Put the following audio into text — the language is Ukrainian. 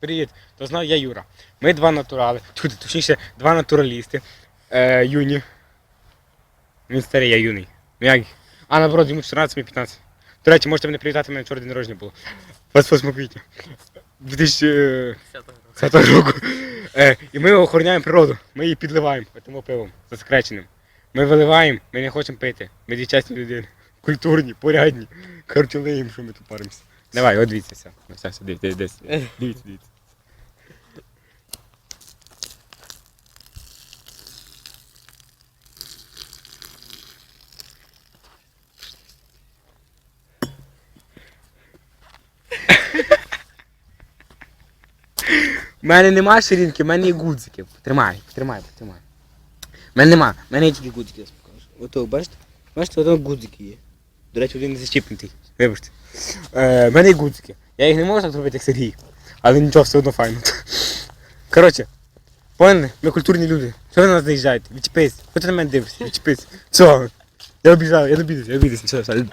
Привіт, то знав я Юра. Ми два натурали, тьфу, точніше, два натуралісти. Е, юні. Він старий, я юний. Ну як? А наоборот, йому 14, мені 15. До речі, можете мене привітати, мене вчора день народження було. 28 квітня. 2010 року. Е, і ми охороняємо природу, ми її підливаємо тому пивом засекреченим. Ми виливаємо, ми не хочемо пити. Ми дві чесні людини. Культурні, порядні. Коротше, лиємо, що ми тут паримося. Давай, от дивіться все. Ну, все, все, дивіться, дивіться. Дивіться, дивіться. У мене нема ширинки, в мене є гудзики. Тримай, тримай, тримай. У мене нема, в мене є тільки гудзики, я покажу. Ото, бачите? Бачите, ото гудзики є. До речі, один не зачіпнутий. Вибачте. Е, в мене є гудзики. Я їх не можу так зробити, як Сергій. Але нічого, все одно файно. Коротше, поняли? Ми культурні люди. Що ви на нас наїжджаєте? Відчепись. Хоч на мене дивишся? Відчепись. Все. Я обіжаю, я не обідаюся, я обідаюся. Все, все.